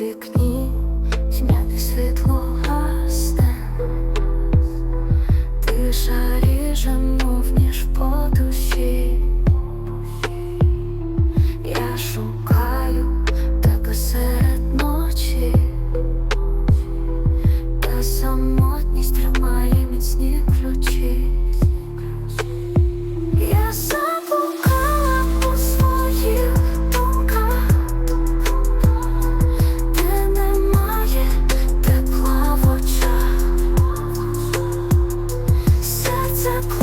вікні, зняти світло. It's a